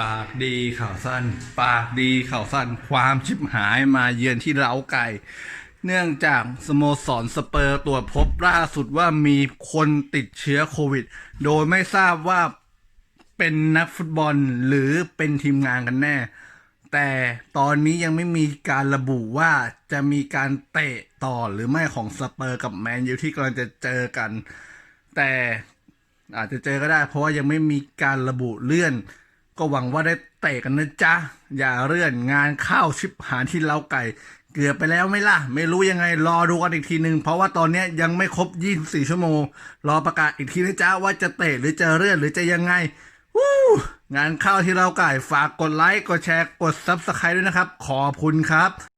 ปากดีข่าวสั้น ปากดีข่าวสั้น ความชิบหายมาเยือนที่เล้าไก่ เนื่องจากสโมสรสเปอร์ตรวจพบล่าสุดว่ามีคนติดเชื้อโควิด โดยไม่ทราบว่าเป็นนักฟุตบอลหรือเป็นทีมงานกันแน่ แต่ตอนนี้ยังไม่มีการระบุว่าจะมีการเตะต่อหรือไม่ของสเปอร์กับแมนยูที่กำลังจะเจอกัน แต่อาจจะเจอก็ได้เพราะว่ายังไม่มีการระบุเลื่อน ก็หวังว่าได้เตะกันนะจ๊ะ อย่าเลื่อนงานเข้าวชิบหายที่เล้าไก่ เกือบไปแล้วไม่ล่ะ ไม่รู้ยังไงรอดูกันอีกทีหนึ่งเพราะว่าตอนเนี้ยังไม่ครบ 24 ชั่วโมง รอประกาศอีกทีนะจ๊ะ ว่าจะเตะหรือจะเลื่อนหรือจะยังไงวู้งานเข้าที่เราไก่ฝากกดไลค์กดแชร์กด Subscribe ด้วยนะครับ ขอบคุณครับ